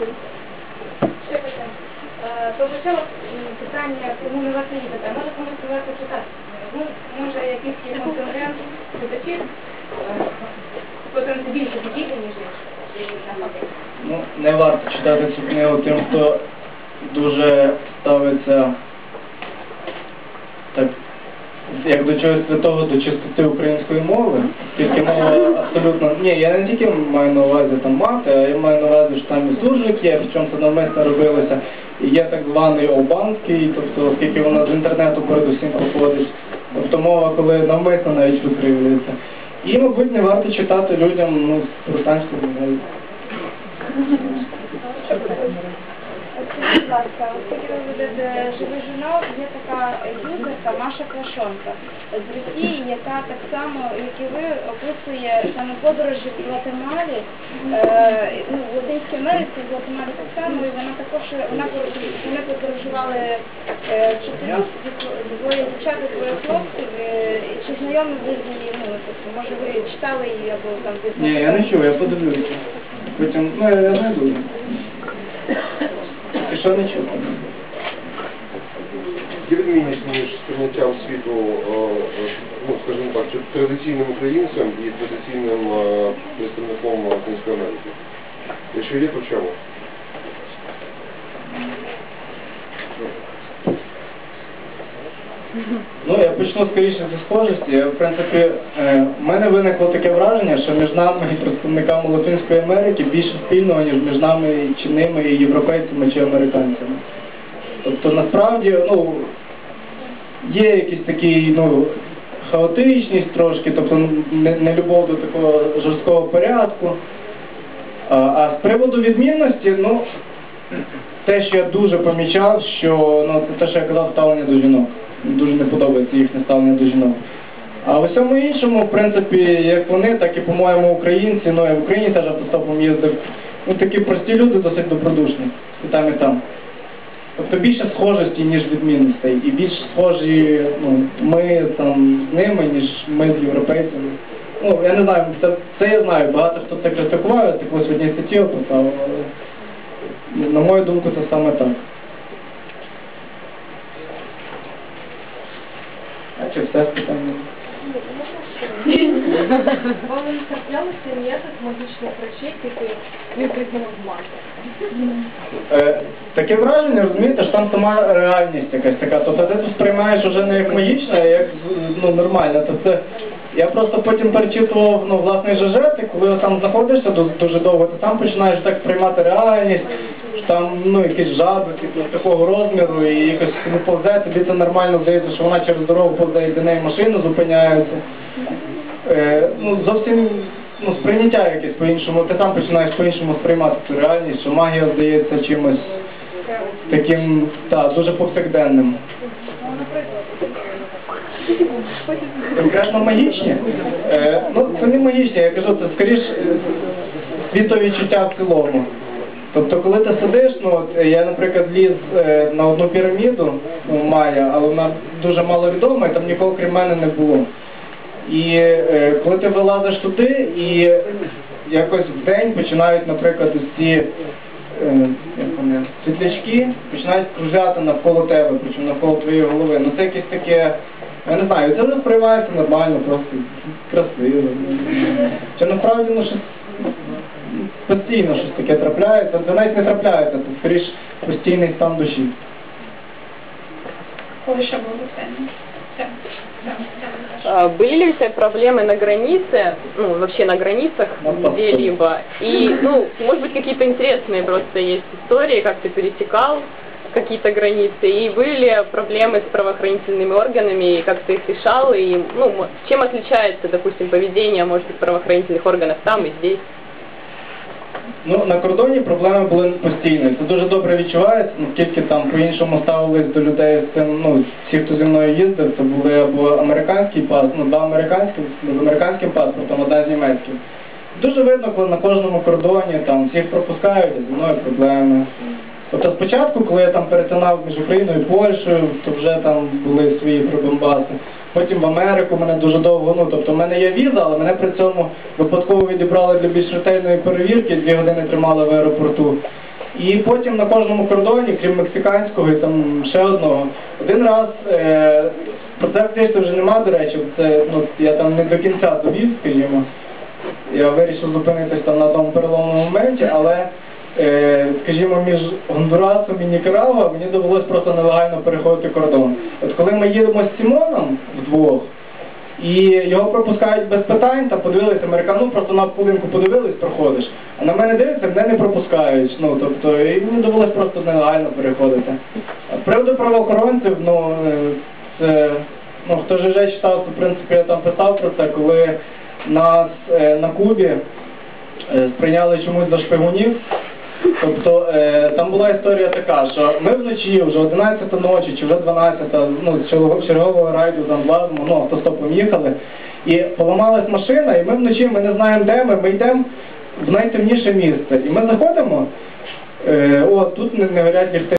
Е, Прозвучало м, питання, кому не варто їхати, а може комусь не варто читати. Ну, може якийсь є контингент читачів, е, більше дітей, ніж інші. Ну, не варто читати цю книгу тим, хто дуже ставиться як до чогось святого, до чистоти української мови. Тільки мова абсолютно. Ні, я не тільки маю на увазі там мати, а я маю на увазі, що там і суржик є, причому це навмисно робилося. І є так званий обанський, тобто оскільки вона з інтернету передусім походить. Тобто мова, коли навмисно навіть викривлюється. І, мабуть, не варто читати людям ну, з британської мови. Будь ласка, оскільки ви ведете живий журнал, є така юзерка Маша Крашонка з Росії, яка так само, як і ви, описує саме подорожі в Гватемалі, е, ну, в Латинській Америці, в Гватемалі так само, і вона також, вона, вони подорожували е, чотирьох, двоє дівчат і двоє хлопців, е, чи знайомі ви з її, ну, тобто, може ви читали її або там десь... Ні, я не чув, я подивлюся. Потім, ну, я знайду. Не чув? Є відмінність між сприйняттям світу, е, е, ну, скажімо так, традиційним українцем і традиційним е, представником Латинської Америки? Якщо є, то чому? Ну, я почну скоріше зі схожості. В принципі, е, в мене виникло таке враження, що між нами і представниками Латинської Америки більше спільного, ніж між нами чи ними, і європейцями чи американцями. Тобто насправді, ну, є якийсь такий, ну, хаотичність трошки, тобто не любов до такого жорсткого порядку. А, а з приводу відмінності, ну, те, що я дуже помічав, що ну, це те, що я казав, ставлення до жінок. Дуже не подобається їхнє ставлення до жінок. А в усьому іншому, в принципі, як вони, так і, по-моєму, українці, ну я в Україні теж автостопом їздив. Ну такі прості люди досить добродушні. І там, і там. Тобто більше схожості, ніж відмінностей. І більш схожі ну, ми там з ними, ніж ми з європейцями. Ну, я не знаю, це, це я знаю, багато хто це критикував, я таку сьогодні статтю описав, але ну, на мою думку це саме так. А чи все питання? Вам. Е, таке враження, розумієте, що там сама реальність якась така. Тобто ти сприймаєш вже не як магічно, а як ну, нормально. Тобто я просто потім перечитував ну, власний ЖЖ, і коли там знаходишся дуже, довго, ти там починаєш так сприймати реальність, там ну, якісь жаби типу, такого розміру, і якось ну, повзе, тобі це нормально здається, що вона через дорогу повзе і до неї машина зупиняється. Е, ну, зовсім ну, сприйняття якесь по-іншому, ти там починаєш по-іншому сприймати цю реальність, що магія здається чимось таким, так, дуже повсякденним. Конкретно магічні? Е, ну, це не магічні, я кажу, це скоріш е, світові чуття в цілому. Тобто, коли ти сидиш, ну от я, наприклад, ліз е, на одну піраміду Майя, але вона дуже мало відома, і там нікого крім мене не було. І е, коли ти вилазиш туди, і якось в день починають, наприклад, ці е, як вони, світлячки починають кружляти навколо тебе, причому навколо твоєї голови. Ну це якесь таке, я не знаю, це сприймається нормально, просто красиво. Чи насправді ну щось постійно щось таке трапляється, це навіть не трапляється, це скоріш постійний стан душі. Коли ще було питання? Все. Все. Все. А, Были ли у тебя проблемы на границе, ну, вообще на границах На подходе. где-либо? И, ну, может быть, какие-то интересные просто есть истории, как ты пересекал какие-то границы, и были ли проблемы с правоохранительными органами, и как ты их решал, и, ну, мо- чем отличается, допустим, поведение, может быть, правоохранительных органов там и здесь? Ну, на кордоні проблеми були постійні. Це дуже добре відчувається, наскільки там по-іншому ставились до людей з цим, ну, всі, хто зі мною їздив, це були або американський паспорт, ну, два американські, з американським паспортом, одна з німецьким. Дуже видно, коли на кожному кордоні там всіх пропускають, а зі мною проблеми. Тобто спочатку, коли я там перетинав між Україною і Польщею, то вже там були свої пробомбаси. Потім в Америку мене дуже довго, ну тобто в мене є віза, але мене при цьому випадково відібрали для більш ретельної перевірки, дві години тримали в аеропорту. І потім на кожному кордоні, крім мексиканського і там ще одного, один раз е, про це активістів вже нема, до речі, це ну я там не до кінця довів, скажімо. Я вирішив зупинитись там на тому переломному моменті, але скажімо, між Гондурасом і Нікарагуа мені довелось просто нелегально переходити кордон. От коли ми їдемо з Сімоном вдвох, і його пропускають без питань, там подивилися американу, просто на полинку подивились, проходиш. А на мене дивляться, мене не пропускають. Ну тобто, і мені довелось просто нелегально переходити. З приводу правоохоронців, ну е, це ну хто ж вже читав, то в принципі я там писав про це, коли нас е, на Кубі е, сприйняли чомусь за шпигунів. Тобто е, там була історія така, що ми вночі, вже 11 ночі чи вже 12, ну, з чергового- райду там влазимо, ну, автостопом їхали, і поламалась машина, і ми вночі, ми не знаємо де ми, ми йдемо в найтемніше місце. І ми заходимо, е, о, тут не, не горять ліхтарі.